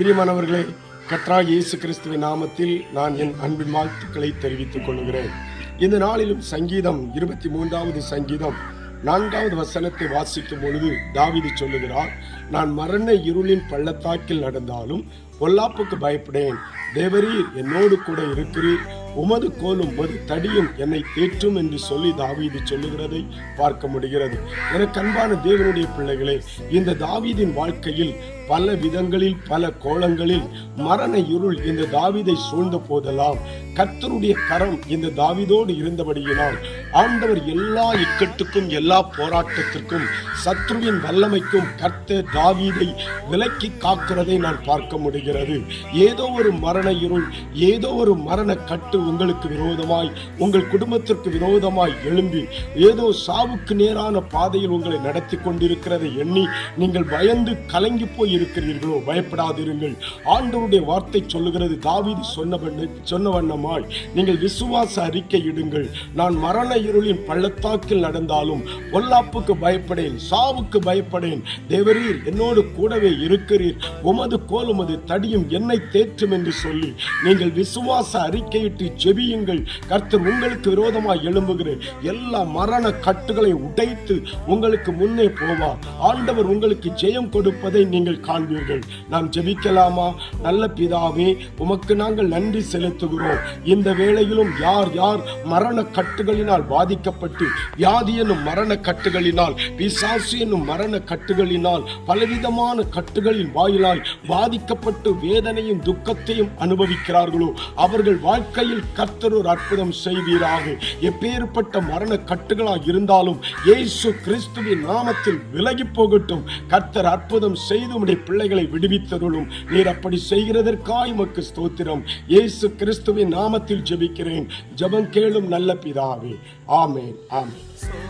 பிரியமானவர்களே கத்ரா இயேசு கிறிஸ்துவின் நாமத்தில் நான் என் அன்பின் வாழ்த்துக்களை தெரிவித்துக் கொள்கிறேன் இந்த நாளிலும் சங்கீதம் இருபத்தி மூன்றாவது சங்கீதம் நான்காவது வசனத்தை வாசிக்கும் பொழுது தாவீது சொல்லுகிறார் நான் மரண இருளின் பள்ளத்தாக்கில் நடந்தாலும் பொல்லாப்புக்கு பயப்படேன். தேவரீர் என்னோடு கூட இருக்கிறீர். உமது கோலும் ஒரு தடியும் என்னை தேற்றும் என்று சொல்லி தாவீது சொல்லுகிறதை பார்க்க முடிகிறது. எனக்கு அன்பான தேவனுடைய பிள்ளைகளே இந்த தாவீதின் வாழ்க்கையில் பல விதங்களில் பல கோலங்களில் மரண இருள் இந்த தாவீதை சூழ்ந்த போதெல்லாம் கர்த்தருடைய கரம் இந்த தாவீதோடு இருந்தபடியினால் ஆண்டவர் எல்லா இக்கட்டுக்கும் எல்லா போராட்டத்திற்கும் சத்ருவின் வல்லமைக்கும் கர்த்த தாவீதை விலக்கி காக்கிறதை நான் பார்க்க முடிகிறது. ஏதோ ஒரு மரண இருள் ஏதோ ஒரு மரண கட்டு உங்களுக்கு விரோதமாய் உங்கள் குடும்பத்திற்கு விரோதமாய் எழும்பி ஏதோ சாவுக்கு நேரான பாதையில் உங்களை நடத்தி கொண்டிருக்கிறதை எண்ணி நீங்கள் பயந்து கலங்கி போய் இருக்கிறீர்களோ பயப்படாதிருங்கள். ஆண்டவருடைய வார்த்தை சொல்லுகிறது தாவீது சொன்ன சொன்ன வண்ணமாய் நீங்கள் விசுவாச அறிக்கை இடுங்கள் நான் மரண இருளின் பள்ளத்தாக்கில் நடந்தாலும் பொல்லாப்புக்கு பயப்படேன் சாவுக்கு பயப்படேன். தேவரீர் என்னோடு கூடவே இருக்கிறீர். உமது கோலுமது தடியும் என்னை தேற்றும் என்று சொல்லி நீங்கள் விசுவாச அறிக்கையிட்டு ஜெபியுங்கள். கர்த்தர் உங்களுக்கு விரோதமாய் எழும்புகிற எல்லா மரண கட்டுகளை உடைத்து உங்களுக்கு முன்னே போவார் ஆண்டவர் உங்களுக்கு ஜெயம் கொடுப்பதை நீங்கள் காண்பீர்கள். நாம் ஜெபிக்கலாமா? நல்ல பிதாவே உமக்கு நாங்கள் நன்றி செலுத்துகிறோம். இந்த வேளையிலும் யார் யார் மரண கட்டுகளினால் பாதிக்கப்பட்டு வியாதி என்னும் மரண கட்டுகளினால் பிசாசு என்னும் மரண கட்டுகளினால் பலவிதமான கட்டுகளின் வாயிலாய் பாதிக்கப்பட்டு வேதனையும் துக்கத்தையும் அனுபவிக்கிறார்களோ அவர்கள் வாழ்க்கையில் கர்த்தர் ஒரு அற்புதம் செய்வீராக. எப்பேற்பட்ட மரண கட்டுகளாக இருந்தாலும் இயேசு கிறிஸ்துவின் நாமத்தில் விலகி போகட்டும். கர்த்தர் அற்புதம் செய்து உடைய பிள்ளைகளை விடுவித்தருளும். நீர் அப்படி செய்கிறதற்காய் உமக்கு ஸ்தோத்திரம். இயேசு கிறிஸ்துவின் நாமத்தில் ஜெபிக்கிறேன். ஜெபம் கேளும் நல்ல பிதாவே. ஆமேன் ஆமேன்.